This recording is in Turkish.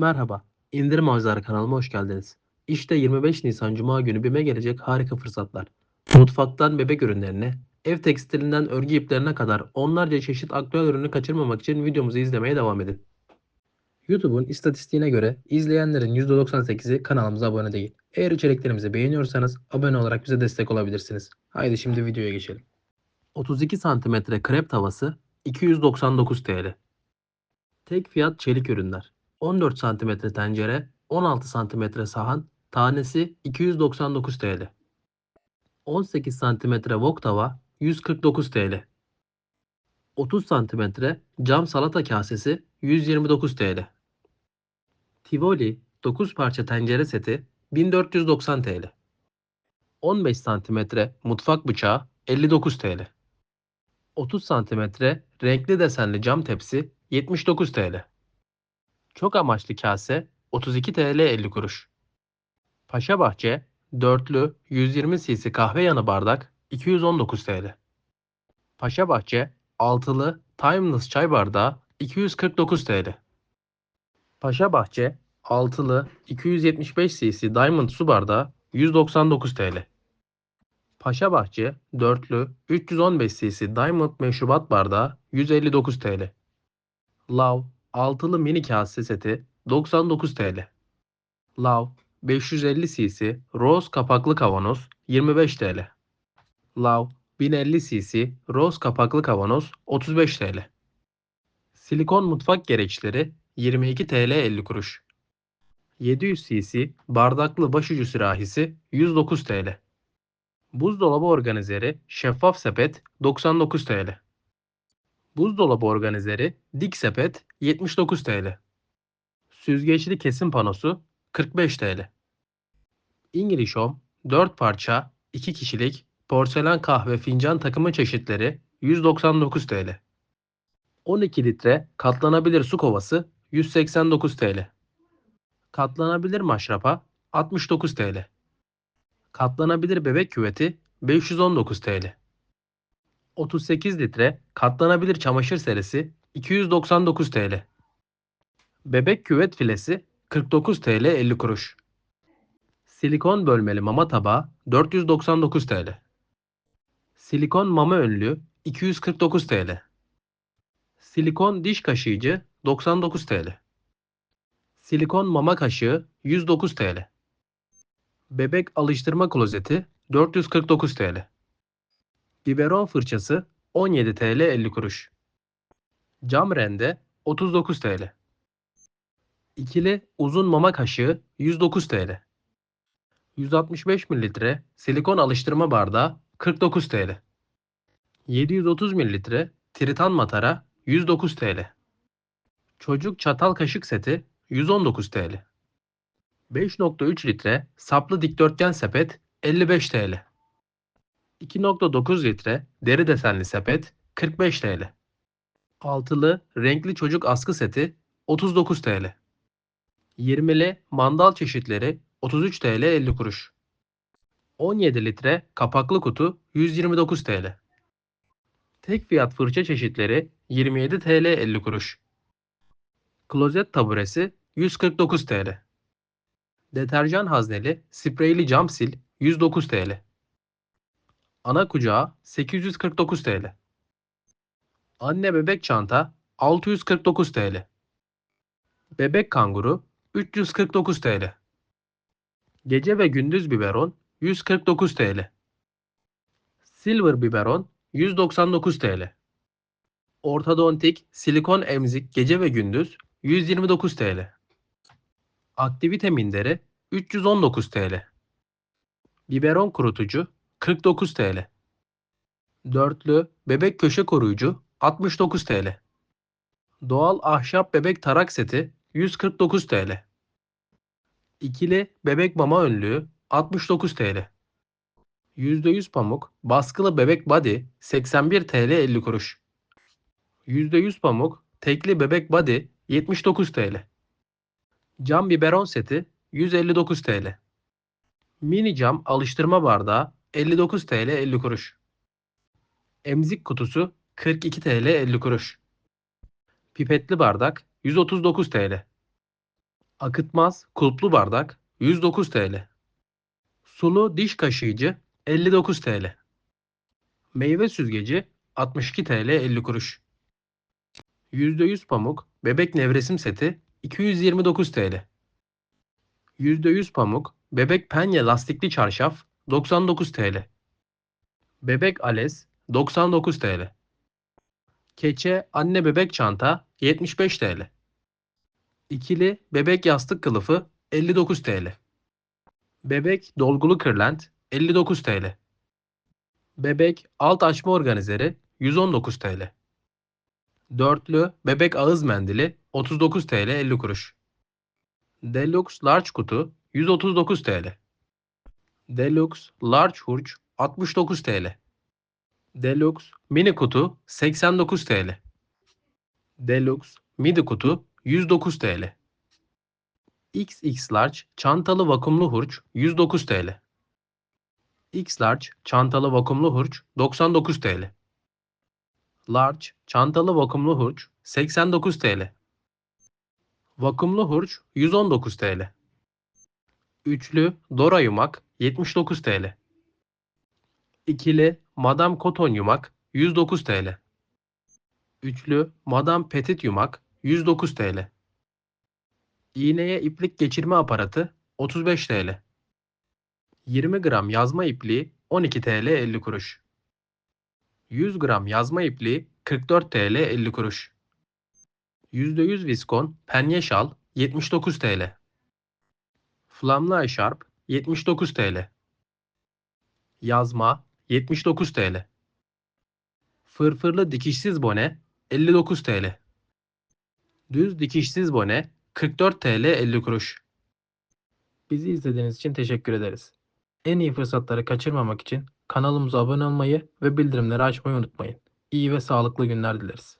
Merhaba, İndirim Avcıları kanalıma hoş geldiniz. İşte 25 Nisan Cuma günü BİM'e gelecek harika fırsatlar. Mutfaktan bebek ürünlerine, ev tekstilinden örgü iplerine kadar onlarca çeşit aktüel ürünü kaçırmamak için videomuzu izlemeye devam edin. YouTube'un istatistiğine göre izleyenlerin %98'i kanalımıza abone değil. Eğer içeriklerimizi beğeniyorsanız abone olarak bize destek olabilirsiniz. Haydi şimdi videoya geçelim. 32 cm krep tavası 299 TL. Tek fiyat çelik ürünler. 14 cm tencere, 16 cm sahan, tanesi 299 TL. 18 cm wok tava 149 TL. 30 cm cam salata kasesi 129 TL. Tivoli 9 parça tencere seti 1490 TL. 15 cm mutfak bıçağı 59 TL. 30 cm renkli desenli cam tepsi 79 TL. Çok amaçlı kase 32 TL 50 kuruş. Paşa Bahçe dörtlü 120 cc kahve yanı bardak 219 TL. Paşa Bahçe altılı Timeless çay bardağı 249 TL. Paşa Bahçe altılı 275 cc Diamond su bardağı 199 TL. Paşa Bahçe dörtlü 315 cc Diamond meşrubat bardağı 159 TL. Lav altılı mini kase seti 99 TL. Lav 550 cc Rose kapaklı kavanoz 25 TL. Lav 1050 cc Rose kapaklı kavanoz 35 TL. Silikon mutfak gereçleri 22 TL 50 kuruş. 700 cc bardaklı başucu sürahisi 109 TL. Buzdolabı organizeri şeffaf sepet 99 TL. Buzdolabı organizeri dik sepet 79 TL. Süzgeçli kesim panosu 45 TL. English Home 4 parça 2 kişilik porselen kahve fincan takımı çeşitleri 199 TL. 12 litre katlanabilir su kovası 189 TL. Katlanabilir maşrapa 69 TL. Katlanabilir bebek küveti 519 TL. 38 litre katlanabilir çamaşır serisi 299 TL. Bebek küvet filesi 49 TL 50 kuruş. Silikon bölmeli mama tabağı 499 TL. Silikon mama önlüğü 249 TL. Silikon diş kaşıyıcı 99 TL. Silikon mama kaşığı 109 TL. Bebek alıştırma klozeti 449 TL. Biberon fırçası 17 TL 50 kuruş. Cam rende 39 TL. İkili uzun mama kaşığı 109 TL. 165 mililitre silikon alıştırma bardağı 49 TL. 730 mililitre tritan matara 109 TL. Çocuk çatal kaşık seti 119 TL. 5.3 litre saplı dikdörtgen sepet 55 TL. 2.9 litre deri desenli sepet 45 TL. Altılı renkli çocuk askı seti 39 TL. 20'li mandal çeşitleri 33 TL 50 kuruş. 17 litre kapaklı kutu 129 TL. Tek fiyat fırça çeşitleri 27 TL 50 kuruş. Klozet taburesi 149 TL. Deterjan hazneli spreyli cam sil 109 TL. Ana kucağı 849 TL. Anne bebek çanta 649 TL. Bebek kanguru 349 TL. Gece ve gündüz biberon 149 TL. Silver biberon 199 TL. Ortodontik silikon emzik gece ve gündüz 129 TL. Aktivite minderi 319 TL. Biberon kurutucu 49 TL. Dörtlü bebek köşe koruyucu 69 TL. Doğal ahşap bebek tarak seti 149 TL. İkili bebek mama önlüğü 69 TL. %100 pamuk baskılı bebek body 81 TL 50 kuruş. %100 pamuk tekli bebek body 79 TL. Cam biberon seti 159 TL. Mini cam alıştırma bardağı 59 TL 50 kuruş. Emzik kutusu 42 TL 50 kuruş. Pipetli bardak 139 TL. Akıtmaz kulplu bardak 109 TL. Sulu diş kaşıyıcı 59 TL. Meyve süzgeci 62 TL 50 kuruş. %100 pamuk bebek nevresim seti 229 TL. %100 pamuk bebek penye lastikli çarşaf 99 TL. Bebek ales 99 TL. Keçe anne bebek çanta 75 TL. İkili bebek yastık kılıfı 59 TL. Bebek dolgulu kırlent 59 TL. Bebek alt açma organizeri 119 TL. Dörtlü bebek ağız mendili 39 TL 50 kuruş. Deluxe large kutu 139 TL. Deluxe large hurç 69 TL. Deluxe mini kutu 89 TL. Deluxe midi kutu 109 TL. XX large çantalı vakumlu hurç 109 TL. X large çantalı vakumlu hurç 99 TL. Large çantalı vakumlu hurç 89 TL. Vakumlu hurç 119 TL. Üçlü Dora yumak 79 TL. İkili Madame Koton yumak 109 TL. Üçlü Madame Petit yumak 109 TL. İğneye iplik geçirme aparatı 35 TL. 20 gram yazma ipliği 12 TL 50 kuruş. 100 gram yazma ipliği 44 TL 50 kuruş. %100 viskon penye şal 79 TL. Flamlı eşarp 79 TL. Yazma 79 TL. Fırfırlı dikişsiz bone 59 TL. Düz dikişsiz bone 44 TL 50 kuruş. Bizi izlediğiniz için teşekkür ederiz. En iyi fırsatları kaçırmamak için kanalımıza abone olmayı ve bildirimleri açmayı unutmayın. İyi ve sağlıklı günler dileriz.